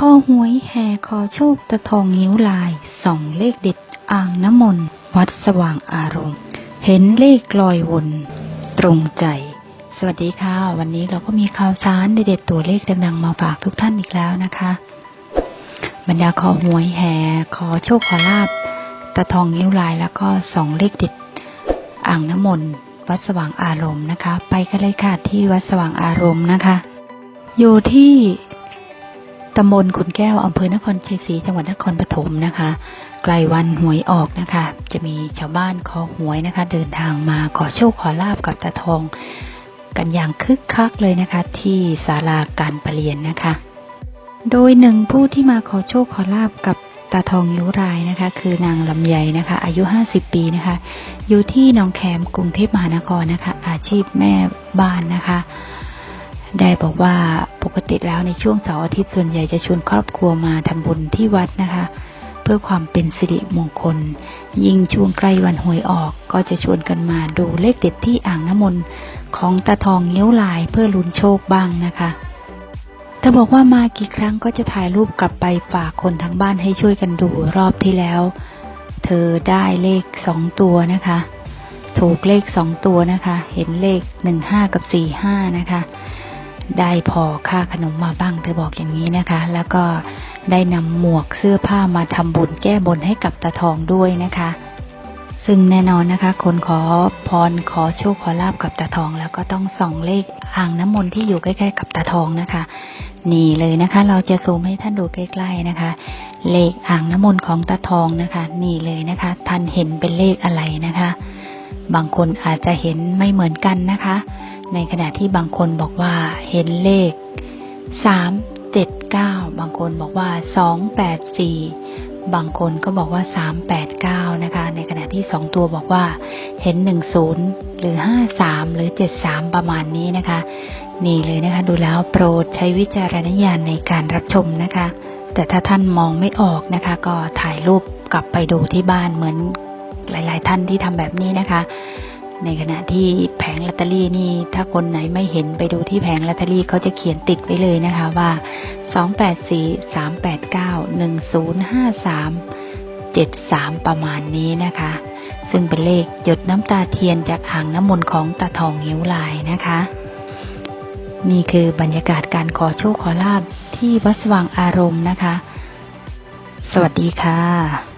ข้อหวยแห่ขอโชคตะทองนิ้วลายส่องเลขเด็ดอ่างน้ำมนต์วัดสว่างอารมณ์ เห็นเลขลอยวนตรงใจ สวัสดีค่ะ วันนี้เราก็มีข่าวสารเด็ดๆตัวเลขดังๆมาฝากทุกท่านอีกแล้วนะคะ บรรดาขอหวยแห่ขอโชคขอลาบตะทองนิ้วลายแล้วก็ส่องเลขเด็ดอ่างน้ำมนต์วัดสว่างอารมณ์นะคะ ไปกันเลยค่ะที่วัดสว่างอารมณ์นะคะ อยู่ที่ ตำบลขุนแก้วอำเภอนครชัยศรีจังหวัดนครปฐมนะคะ ไกลวันหวยออกนะคะ จะมีชาวบ้านขอหวยนะคะ เดินทางมาขอโชคขอลาบกับตาทอง กันอย่างคึกคักเลยนะคะ ที่ศาลาการประเรียนนะคะ โดยหนึ่งผู้ที่มาขอโชคขอลาบกับตาทองยิ้วรายนะคะ คือนางลำไยนะคะ อายุ 50 ปีนะคะ อยู่ที่หนองแขมกรุงเทพมหานครนะคะ อาชีพแม่บ้านนะคะ ได้บอกว่าปกติแล้วในช่วงเสาร์อาทิตย์ส่วนใหญ่จะชวนครอบครัวมาทำบุญที่วัดนะคะ เพื่อความเป็นสิริมงคล ยิ่งช่วงใกล้วันหวยออกก็จะชวนกันมาดูเลขเด็ดที่อ่างน้ำมนต์ของตาทองเงี้ยวลายเพื่อลุ้นโชคบ้างนะคะเธอบอกว่ามากี่ครั้งก็จะถ่ายรูปกลับไปฝากคนทั้งบ้านให้ช่วยกันดูรอบที่แล้ว เธอได้เลขสองตัวนะคะ ถูกเลขสองตัวนะคะ เห็นเลขหนึ่งห้ากับสี่ห้านะคะ ได้พอค่าขนมมาบ้าง เธอบอกอย่างนี้นะคะ แล้วก็ได้นำหมวกเสื้อผ้ามาทำบุญแก้บนให้กับตาทองด้วยนะคะ ซึ่งแน่นอนนะคะ คนขอพรขอโชคขอลาบกับตาทอง แล้วก็ต้องส่องเลขอ่างน้ำมนต์ที่อยู่ใกล้ๆกับตาทองนะคะ นี่เลยนะคะ เราจะซูมให้ท่านดูใกล้ๆนะคะ เลขอ่างน้ำมนต์ของตาทองนะคะ นี่เลยนะคะ ท่านเห็นเป็นเลขอะไรนะคะ บางคนอาจจะเห็นไม่เหมือนกันนะคะ ในขณะที่บางคนบอกว่าเห็นเลข 3 7 9 บางคนบอกว่า 2 8 4 บางคนก็บอกว่า 3 8 9 นะคะ ในขณะที่ 2 ตัวบอกว่าเห็น 10 หรือ 53 หรือ 73 ประมาณนี้นะคะ นี่เลยนะคะ ดูแล้วโปรดใช้วิจารณญาณในการรับชมนะคะ แต่ถ้าท่านมองไม่ออกนะคะ ก็ถ่ายรูปกลับไปดูที่บ้านเหมือน หลาย ๆ ท่านที่ทำแบบนี้นะคะ ในขณะที่แผงลอตเตอรี่นี่ ถ้าคนไหนไม่เห็นไปดูที่แผงลอตเตอรี่เขาจะเขียนติดไว้เลยนะคะว่า 284 389 1053 73 ประมาณนี้นะคะ ซึ่งเป็นเลขหยดน้ำตาเทียนจากอ่างน้ำมนต์ของตาทองนิ้วลายนะคะนี่คือบรรยากาศการขอโชคขอลาบที่วัดสว่างอารมณ์นะคะ สวัสดีค่ะ